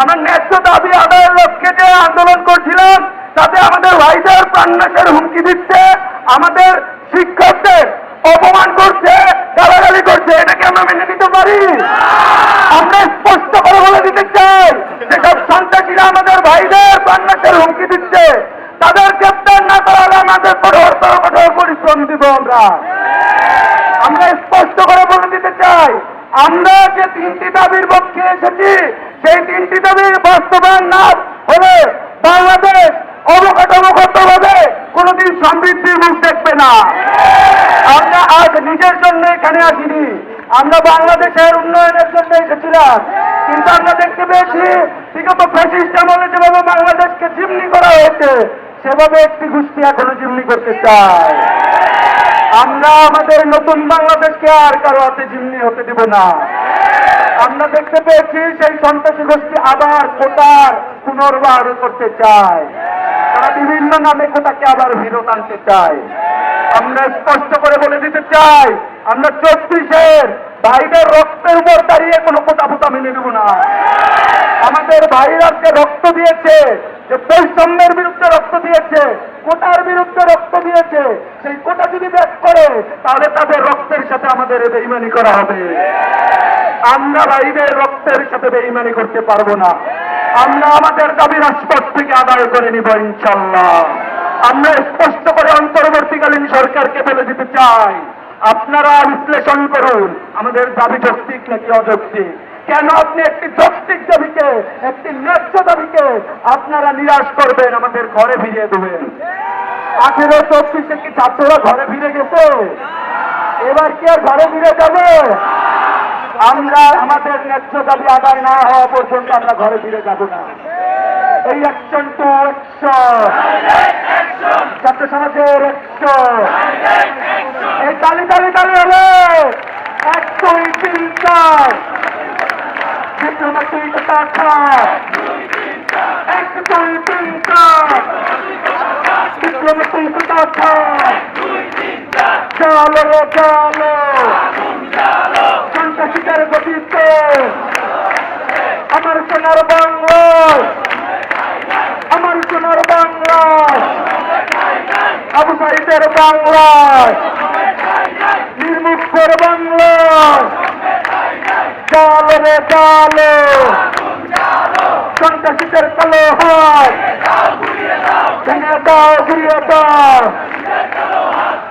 আমরা ন্যায্য দাবি আদায়ের লক্ষ্যে যে আন্দোলন করছিলাম, তাতে আমাদের ভাইদের প্রাণনাশের হুমকি দিচ্ছে, আমাদের শিক্ষকদের অপমান করছে, গালাগালি করছে, এটাকে আমরা মেনে নিতে পারি? আমরা স্পষ্ট করে বলে দিতে চাই, যেসব সন্ত্রাসীরা আমাদের ভাইদের প্রাণনাশের হুমকি দিচ্ছে, তাদের গ্রেপ্তার না করা আমাদের কঠোর কঠোর পরিশ্রম দিব আমরা। আমরা স্পষ্ট করে বলে দিতে চাই আমরা যে তিনটি দাবির পক্ষে এসেছি, সেই তিনটি দাবির বাস্তবায়ন না হলে বাংলাদেশ অবকাঠামোগতভাবে কোনোদিন সমৃদ্ধির মুখ দেখবে না। আমরা আজ নিজের জন্য এখানে আসিনি। আমরা বাংলাদেশের উন্নয়নের জন্য এসেছিলাম। কিন্তু আমরা দেখতে পেয়েছি, বিগত ফ্যাসিস্ট আমলে যেভাবে বাংলাদেশকে জিমনি করা হয়েছে, সেভাবে একটি গোষ্ঠী এখনও জিমনি করতে চায়। আমরা আমাদের নতুন বাংলাদেশকে আর কারও হাতে জিম্মি হতে দেব না। আমরা দেখতে পেয়েছি সেই সন্ত্রাসী গোষ্ঠী আবার কোটার পুনর্বার করতে চায়। তারা বিভিন্ন নামে কোটাকে আবার ফেরত আনতে চায়। আমরা স্পষ্ট করে বলে দিতে চাই, আমরা চব্বিশের ভাইদের রক্তের উপর দাঁড়িয়ে কোনো কোটা ফোটা মেনে নেব না। আমাদের ভাইরা যে রক্ত দিয়েছে, যে বৈষম্যের বিরুদ্ধে রক্ত দিয়েছে কোটার বিরুদ্ধে রক্ত দিয়েছে, সেই কোটা যদি ব্যাক করে, তাহলে তাদের রক্তের সাথে আমাদের বেইমানি করা হবে। আমরা ভাইদের রক্তের সাথে বেইমানি করতে পারব না। আমরা আমাদের দাবি রাজপথ থেকে আদায় করে নিব ইনশাল্লাহ আমরা স্পষ্ট করে অন্তর্বর্তীকালীন সরকারকে বলে দিতে চাই, আপনারা বিশ্লেষণ করুন, আমাদের দাবি যৌক্তিক নাকি অযৌক্তিক? কেন আপনি একটি যৌক্তিক দাবিকে একটি ন্যায্য দাবিকে আপনারা নিরাশ করবেন, আমাদের ঘরে ফিরিয়ে দেবেন। আঠেরো চব্বিশে কি ছাত্ররা ঘরে ফিরে গেছে। এবার কি ঘরে ফিরে যাবে? আমরা, আমাদের ন্যায্য দাবি আদায় না হওয়া পর্যন্ত আমরা ঘরে ফিরে যাব না। এই অ্যাকশন টু অ্যাকশন ছাত্র সমাজের অ্যাকশন এই তালি তালি তালি হলে এক, দুই এক দুই তিন টাকা চলো চলো সন্ত্রাসীদের গতিতে আমার সোনার বাংলা আমার সোনার বাংলা আবু বাংলা নির্মুখের বাংলা চালো চালো সন্ত্রাসীদের কালো হাত ভেঙে দাও ঘুরিয়ে দাও